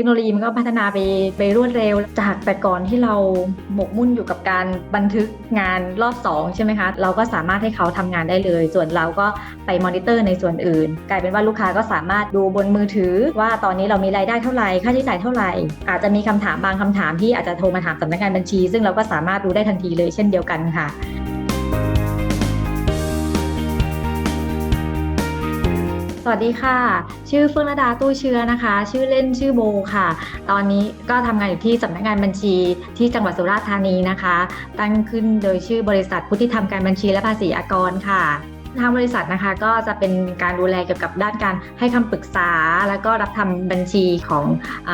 ทคโนโลยีมันก็พัฒนาไปไปรวดเร็ว จากแต่ก่อนที่เราหมกมุ่นอยู่กับการบันทึกงานรอบ 2 ใช่ไหมคะ เราก็สามารถให้เขาทำงานได้เลย ส่วนเราก็ไปมอนิเตอร์ในส่วนอื่น กลายเป็นว่าลูกค้าก็สามารถดูบนมือถือ ว่าตอนนี้เรามีรายได้เท่าไหร่ค่าใช้จ่ายเท่าไหร่ อาจจะมีคำถามบางคำถามที่อาจจะโทรมาถามสำนักงานบัญชี ซึ่งเราก็สามารถรู้ได้ทันทีเลยเช่นเดียวกันค่ะ วัสดีค่ะ ชื่อเฟื่องระดาตู้เชื้อนะคะ ชื่อเล่นชื่อโบค่ะ ตอนนี้ก็ทำงานอยู่ที่สำนักงานบัญชีที่จังหวัดสุราษฎร์ธานีนะคะ ตั้งขึ้นโดยชื่อบริษัทพุทธิธรรมการบัญชีและภาษีอากรค่ะ ทางบริษัทนะคะก็จะเป็นการดูแลเกี่ยวกับด้านการให้คำปรึกษา แล้วก็รับทำบัญชีของอ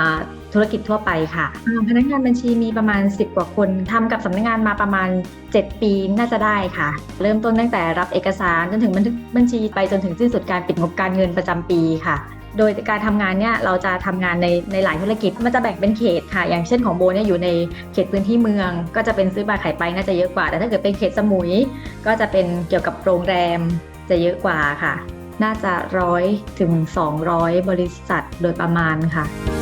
ธุรกิจทั่วไปค่ะ พนักงานบัญชีมีประมาณ 10 กว่าคนทำกับสำนักงานมาประมาณ 7 ปีน่าจะได้ค่ะ เริ่มต้นตั้งแต่รับเอกสารจนถึงบันทึกบัญชีไปจนถึงสิ้นสุดการปิดงบการเงินประจำปีค่ะ โดยการทำงานเนี่ยเราจะทำงานในในหลายธุรกิจมันจะแบ่งเป็นเขตค่ะ อย่างเช่นของโบเนี่ยอยู่ในเขตพื้นที่เมือง ก็จะเป็นซื้อมาขายไปน่าจะเยอะกว่า แต่ถ้าเกิดเป็นเขตสมุย ก็จะเป็นเกี่ยวกับโรงแรมจะเยอะกว่าค่ะ น่าจะร้อยถึง200 บริษัทโดยประมาณค่ะ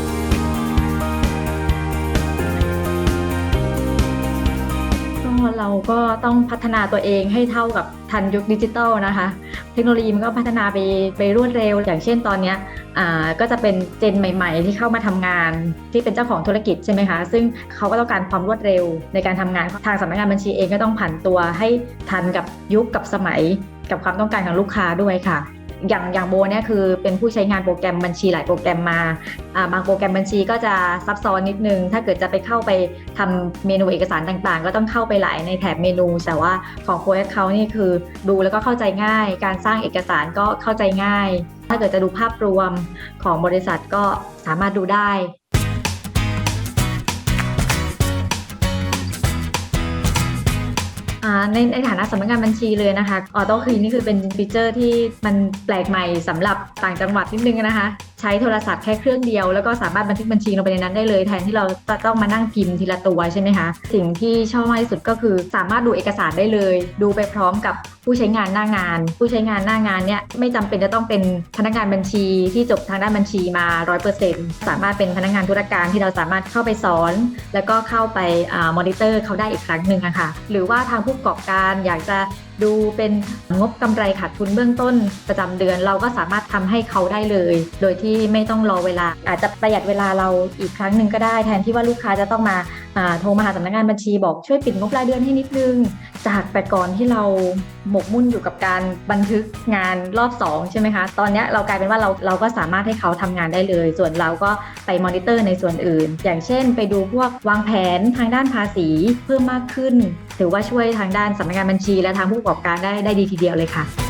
เราก็ต้องพัฒนาตัวเองให้เท่ากับทันยุคดิจิทัลนะคะ เทคโนโลยีมันก็พัฒนาไปไปรวดเร็ว อย่างเช่นตอนนี้ก็จะเป็นเจนใหม่ ๆ ที่เข้ามาทำงาน ที่เป็นเจ้าของธุรกิจใช่ไหมคะ ซึ่งเขาก็ต้องการความรวดเร็วในการทำงานทางสำนักงานบัญชีเองก็ต้องผันตัวให้ทันกับยุคกับสมัย กับความต้องการของลูกค้าด้วยค่ะ อย่างอย่างโบเนี่ยคือเป็นผู้ใช้งานโปรแกรมบัญชีหลายโปรแกรมมาบางโปรแกรมบัญชีก็จะซับซ้อนนิดนึง ถ้าเกิดจะไปเข้าไปทำเมนูเอกสารต่างๆ ก็ต้องเข้าไปหลายในแถบเมนู แต่ว่าของโค้ดเขานี่คือดูแล้วก็เข้าใจง่าย การสร้างเอกสารก็เข้าใจง่าย ถ้าเกิดจะดูภาพรวมของบริษัทก็สามารถดูได้ ในในฐานะสำนักงานบัญชีเลยนะคะออโต้คีนี่คือเป็นฟีเจอร์ที่มันแปลกใหม่สำหรับต่างจังหวัดนิดนึงนะคะ ใช้โทรศัพท์แค่เครื่องเดียว แล้วก็สามารถบันทึกบัญชีลงไปในนั้นได้เลย แทนที่เราจะต้องมานั่งพิมพ์ทีละตัวใช่ไหมคะ สิ่งที่ชอบมากที่สุดก็คือสามารถดูเอกสารได้เลย ดูไปพร้อมกับผู้ใช้งานหน้างาน ผู้ใช้งานหน้างานเนี่ยไม่จำเป็นจะต้องเป็นพนักงานบัญชีที่จบทางด้านบัญชีมา 100%สามารถเป็นพนักงานธุรการที่เราสามารถเข้าไปสอน แล้วก็เข้าไปมอนิเตอร์เขาได้อีกครั้งหนึ่งะค่ะหรือว่าทางผู้ประกอบการอยากจะดูเป็นงบกำไรขาดทุนเบื้องต้นประจำเดือน เราก็สามารถทำให้เขาได้เลย โดยที่ไม่ต้องรอเวลา อาจจะประหยัดเวลาเราอีกครั้งหนึ่งก็ได้ แทนที่ว่าลูกค้าจะต้องมาโทรมาหาสำนักงานบัญชีบอกช่วยปิดงบรายเดือนให้นิดนึง จากแต่ก่อนที่เราหมกมุ่นอยู่กับการบันทึกงานรอบ 2 ใช่ไหมคะ ตอนนี้เรากลายเป็นว่าเราเราก็สามารถให้เขาทำงานได้เลย ส่วนเราก็ไปมอนิเตอร์ในส่วนอื่น อย่างเช่น ไปดูพวกวางแผนทางด้านภาษีเพิ่มมากขึ้น ถือว่าช่วยทางด้านสำนักงานบัญชีและทางผู้ประกอบการได้ได้ดีทีเดียวเลยค่ะ